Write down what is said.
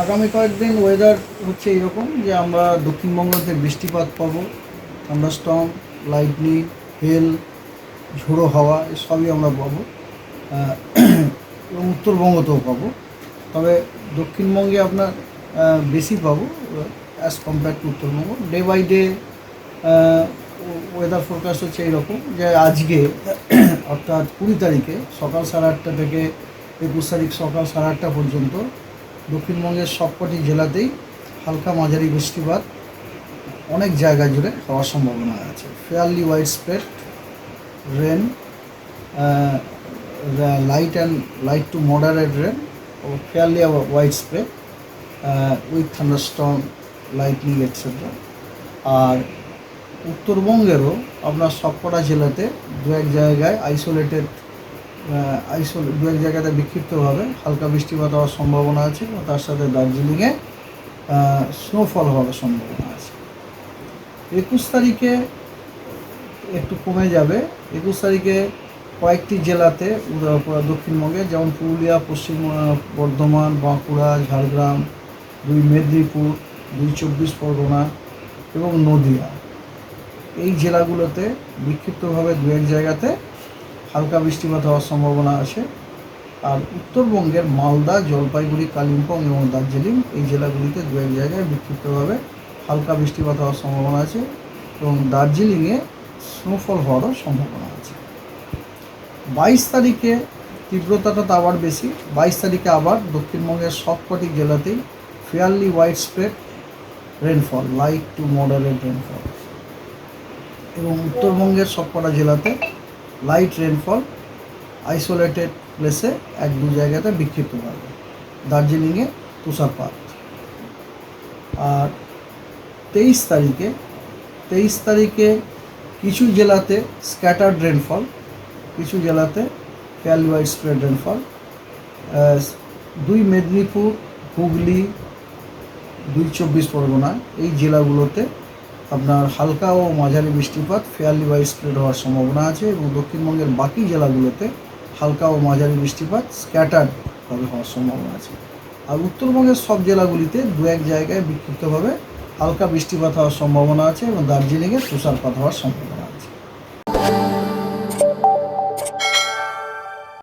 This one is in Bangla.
আগামী কয়েকদিন ওয়েদার হচ্ছে এরকম যে আমরা দক্ষিণবঙ্গতে বৃষ্টিপাত পাবো থান্ডারস্টর্ম লাইটনিং হেল ঝোড়ো হাওয়া, সবই আমরা পাবো। এবং উত্তরবঙ্গতেও পাবো। তবে দক্ষিণবঙ্গে আপনার বেশি পাবো as compare to Uttarbanga. Day by day weather forecast হচ্ছে এইরকম যে আজকে, অর্থাৎ কুড়ি তারিখে সকাল সাড়ে আটটা থেকে একুশ তারিখ সকাল সাড়ে আটটা পর্যন্ত দক্ষিণবঙ্গের সবকটি জেলাতেই হালকা মাঝারি বৃষ্টিপাত অনেক জায়গা জুড়ে হওয়ার সম্ভাবনা আছে। Fairly wide spread rain light and light to moderate rain O fairly wide spread with thunderstorm lightning etcetera আর উত্তরবঙ্গেরও আপনার সবকটা জেলাতে দু এক জায়গায় আইসোলেটেড আইসোলে দু এক জায়গাতে বিক্ষিপ্তভাবে হালকা বৃষ্টিপাত হওয়ার সম্ভাবনা আছে এবং তার সাথে দার্জিলিংয়ে স্নোফল হওয়ার সম্ভাবনা আছে। একুশ তারিখে একটু কমে যাবে। একুশ তারিখে কয়েকটি জেলাতে দক্ষিণবঙ্গে যেমন পুরুলিয়া, পশ্চিম বর্ধমান, বাঁকুড়া, ঝাড়গ্রাম, দুই মেদিনীপুর, দুই চব্বিশ পরগনা এবং নদিয়া। এই জেলাগুলোতে বিক্ষিপ্তভাবে দু এক জায়গাতে হালকা বৃষ্টিপাত হওয়ার সম্ভাবনা আছে। আর উত্তরবঙ্গের মালদা, জলপাইগুড়ি, কালিম্পং এবং দার্জিলিং এই জেলাগুলিতে দু এক জায়গায় বিক্ষিপ্তভাবে হালকা বৃষ্টিপাত হওয়ার সম্ভাবনা আছে এবং দার্জিলিংয়ে স্নোফল হওয়ারও সম্ভাবনা আছে। বাইশ তারিখে তীব্রতাটা তো আবার বেশি। বাইশ তারিখে আবার দক্ষিণবঙ্গের সবকটি জেলাতেই fairly wide spread rainfall light to moderate rainfall এবং উত্তরবঙ্গের সবকটা জেলাতে লাইট রেনফল আইসোলেটেড প্লেসে এক দু জায়গাতে বিক্ষিপ্তভাবে দার্জিলিংয়ে তুষারপাত। আর তেইশ তারিখে তেইশ তারিখে কিছু জেলাতে স্ক্যাটার্ড রেনফল কিছু জেলাতে ফেয়ারলি ওয়াইড স্প্রেড রেনফল দুই মেদিনীপুর, হুগলি, দুই চব্বিশ পরগনা এই জেলাগুলোতে আপনার হালকা ও মাঝারি বৃষ্টিপাত, ফেয়ারলি বাই স্প্রেড হওয়ার সম্ভাবনা আছে এবং দক্ষিণবঙ্গের বাকি জেলাগুলোতে হালকা ও মাঝারি বৃষ্টিপাত স্ক্যাটার্ডভাবে হওয়ার সম্ভাবনা আছে। আর উত্তরবঙ্গের সব জেলাগুলিতে দু এক জায়গায় বিক্ষিপ্তভাবে হালকা বৃষ্টিপাত হওয়ার সম্ভাবনা আছে এবং দার্জিলিংয়ে তুষারপাত হওয়ার সম্ভাবনা